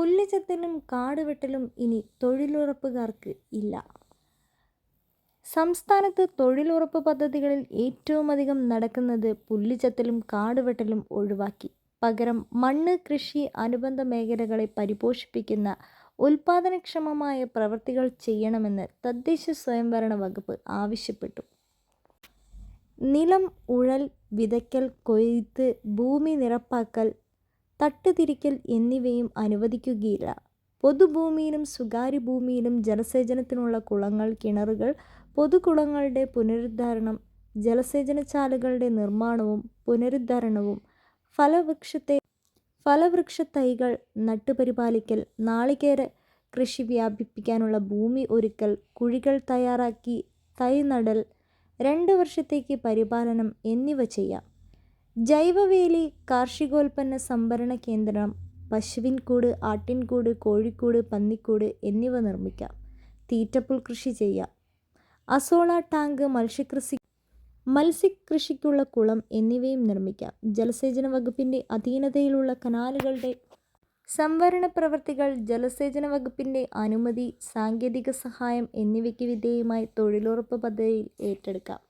പുല്ലുചെത്തലും കാടുവെട്ടലും ഇനി തൊഴിലുറപ്പുകാർക്ക് ഇല്ല. സംസ്ഥാനത്ത് തൊഴിലുറപ്പ് പദ്ധതികളിൽ ഏറ്റവുമധികം നടക്കുന്നത് പുല്ലുചെത്തലും കാടുവെട്ടലും ഒഴിവാക്കി. പകരം മണ്ണ് കൃഷി അനുബന്ധ മേഖലകളെ പരിപോഷിപ്പിക്കുന്ന ഉൽപാദനക്ഷമമായ പ്രവൃത്തികൾ ചെയ്യണമെന്ന് തദ്ദേശ സ്വയംഭരണ വകുപ്പ് ആവശ്യപ്പെട്ടു. നിലം ഉഴൽ വിതയ്ക്കൽ കൊയ്ത്ത് ഭൂമി നിരപ്പാക്കൽ തട്ടുതിരിക്കൽ എന്നിവയും അനുവദിക്കുകയില്ല. പൊതുഭൂമിയിലും സ്വകാര്യ ഭൂമിയിലും ജലസേചനത്തിനുള്ള കുളങ്ങൾ കിണറുകൾ പൊതുകുളങ്ങളുടെ പുനരുദ്ധാരണം ജലസേചനശാലകളുടെ നിർമ്മാണവും പുനരുദ്ധാരണവും ഫലവൃക്ഷത്തെ ഫലവൃക്ഷത്തൈകൾ നട്ടുപരിപാലിക്കൽ നാളികേര കൃഷി വ്യാപിപ്പിക്കാനുള്ള ഭൂമി ഒരുക്കൽ കുഴികൾ തയ്യാറാക്കി തൈ നടൽ രണ്ട് വർഷത്തേക്ക് പരിപാലനം എന്നിവ ചെയ്യാം. ജൈവവേലി കാർഷികോൽപ്പന്ന സംഭരണ കേന്ദ്രം പശുവിൻകൂട് ആട്ടിൻകൂട് കോഴിക്കൂട് പന്നിക്കൂട് എന്നിവ നിർമ്മിക്കാം. തീറ്റപ്പുൽ കൃഷി ചെയ്യാം. അസോള ടാങ്ക് മത്സ്യകൃഷി മത്സ്യകൃഷിക്കുള്ള കുളം എന്നിവയും നിർമ്മിക്കാം. ജലസേചന വകുപ്പിന്റെ അധീനതയിലുള്ള കനാലുകളുടെ സംവരണ പ്രവൃത്തികൾ ജലസേചന വകുപ്പിന്റെ അനുമതി സാങ്കേതിക സഹായം എന്നിവയ്ക്ക് വിധേയമായി തൊഴിലുറപ്പ് പദ്ധതിയിൽ ഏറ്റെടുക്കാം.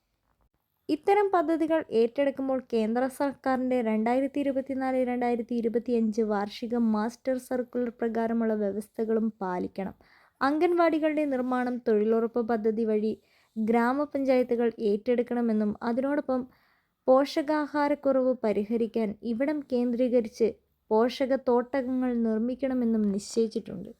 ഇത്തരം പദ്ധതികൾ ഏറ്റെടുക്കുമ്പോൾ കേന്ദ്ര സർക്കാരിന്റെ രണ്ടായിരത്തി ഇരുപത്തിനാല് രണ്ടായിരത്തി ഇരുപത്തിയഞ്ച് വാർഷിക മാസ്റ്റർ സർക്കുലർ പ്രകാരമുള്ള വ്യവസ്ഥകളും പാലിക്കണം. അംഗൻവാടികളുടെ നിർമ്മാണം തൊഴിലുറപ്പ് പദ്ധതി വഴി ഗ്രാമപഞ്ചായത്തുകൾ ഏറ്റെടുക്കണമെന്നും അതിനോടൊപ്പം പോഷകാഹാരക്കുറവ് പരിഹരിക്കാൻ ഇവിടം കേന്ദ്രീകരിച്ച് പോഷക പോഷകത്തോട്ടങ്ങൾ നിർമ്മിക്കണമെന്നും നിശ്ചയിച്ചിട്ടുണ്ട്.